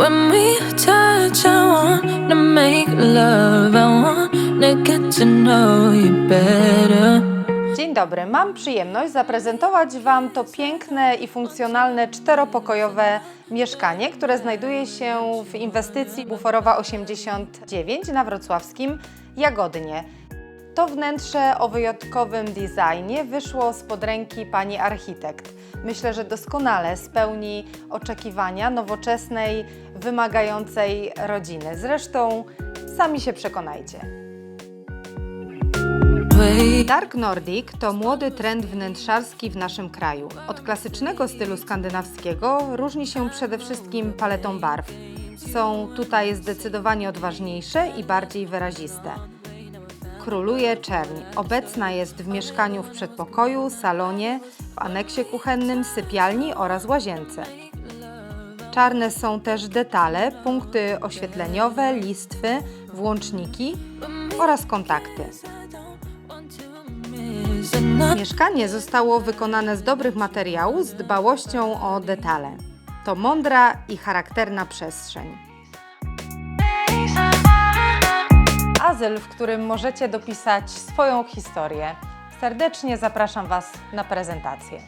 When we touch, I wanna make love. I wanna get to know you better. Dzień dobry, mam przyjemność zaprezentować Wam to piękne i funkcjonalne czteropokojowe mieszkanie, które znajduje się w inwestycji Buforowa 89 na wrocławskim Jagodnie. To wnętrze o wyjątkowym designie wyszło spod ręki pani architekt. Myślę, że doskonale spełni oczekiwania nowoczesnej, wymagającej rodziny. Zresztą sami się przekonajcie. Dark Nordic to młody trend wnętrzarski w naszym kraju. Od klasycznego stylu skandynawskiego różni się przede wszystkim paletą barw. Są tutaj zdecydowanie odważniejsze i bardziej wyraziste. Króluje czerń. Obecna jest w mieszkaniu w przedpokoju, salonie, w aneksie kuchennym, sypialni oraz łazience. Czarne są też detale, punkty oświetleniowe, listwy, włączniki oraz kontakty. Mieszkanie zostało wykonane z dobrych materiałów z dbałością o detale. To mądra i charakterna przestrzeń. Azyl, w którym możecie dopisać swoją historię. Serdecznie zapraszam Was na prezentację.